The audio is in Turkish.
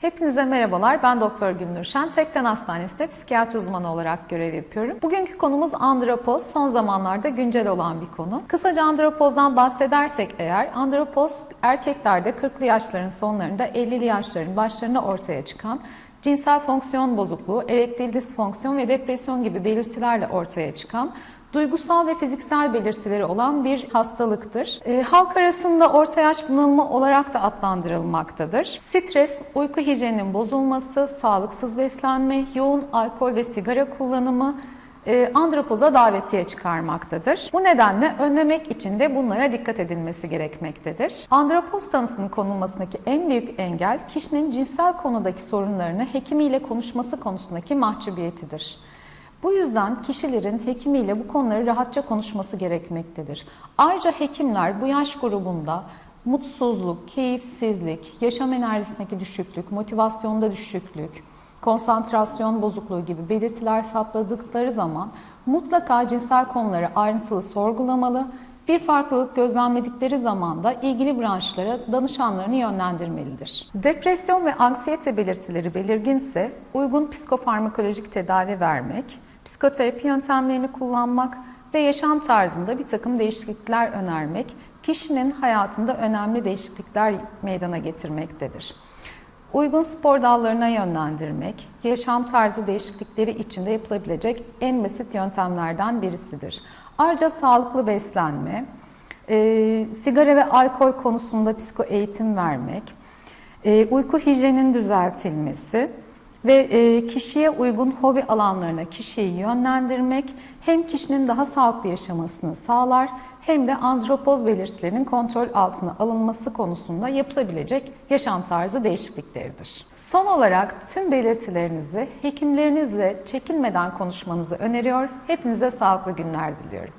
Hepinize merhabalar. Ben Doktor Gündür Şen. Tekden Hastanesi'nde psikiyatri uzmanı olarak görev yapıyorum. Bugünkü konumuz andropoz. Son zamanlarda güncel olan bir konu. Kısaca andropozdan bahsedersek eğer, andropoz erkeklerde 40'lı yaşların sonlarında 50'li yaşların başlarına ortaya çıkan cinsel fonksiyon bozukluğu, erektil disfonksiyon ve depresyon gibi belirtilerle ortaya çıkan duygusal ve fiziksel belirtileri olan bir hastalıktır. E, halk arasında orta yaş bunalımı olarak da adlandırılmaktadır. Stres, uyku hijyeninin bozulması, sağlıksız beslenme, yoğun alkol ve sigara kullanımı e, andropoza davetiye çıkarmaktadır. Bu nedenle önlemek için de bunlara dikkat edilmesi gerekmektedir. Andropoz tanısının konulmasındaki en büyük engel kişinin cinsel konudaki sorunlarını hekimiyle konuşması konusundaki mahcubiyetidir. Bu yüzden kişilerin hekimiyle bu konuları rahatça konuşması gerekmektedir. Ayrıca hekimler bu yaş grubunda mutsuzluk, keyifsizlik, yaşam enerjisindeki düşüklük, motivasyonda düşüklük, konsantrasyon bozukluğu gibi belirtiler sapladıkları zaman mutlaka cinsel konuları ayrıntılı sorgulamalı, bir farklılık gözlemledikleri zaman da ilgili branşlara danışanlarını yönlendirmelidir. Depresyon ve anksiyete belirtileri belirginse uygun psikofarmakolojik tedavi vermek, psikoterapi yöntemlerini kullanmak ve yaşam tarzında bir takım değişiklikler önermek kişinin hayatında önemli değişiklikler meydana getirmektedir. Uygun spor dallarına yönlendirmek, yaşam tarzı değişiklikleri içinde yapılabilecek en basit yöntemlerden birisidir. Ayrıca sağlıklı beslenme, e, sigara ve alkol konusunda psiko eğitim vermek, e, uyku hijyeninin düzeltilmesi ve e, kişiye uygun hobi alanlarına kişiyi yönlendirmek hem kişinin daha sağlıklı yaşamasını sağlar hem de andropoz belirtilerinin kontrol altına alınması konusunda yapılabilecek yaşam tarzı değişiklikleridir. Son olarak tüm belirtilerinizi hekimlerinizle çekinmeden konuşmanızı öneriyor. Hepinize sağlıklı günler diliyorum.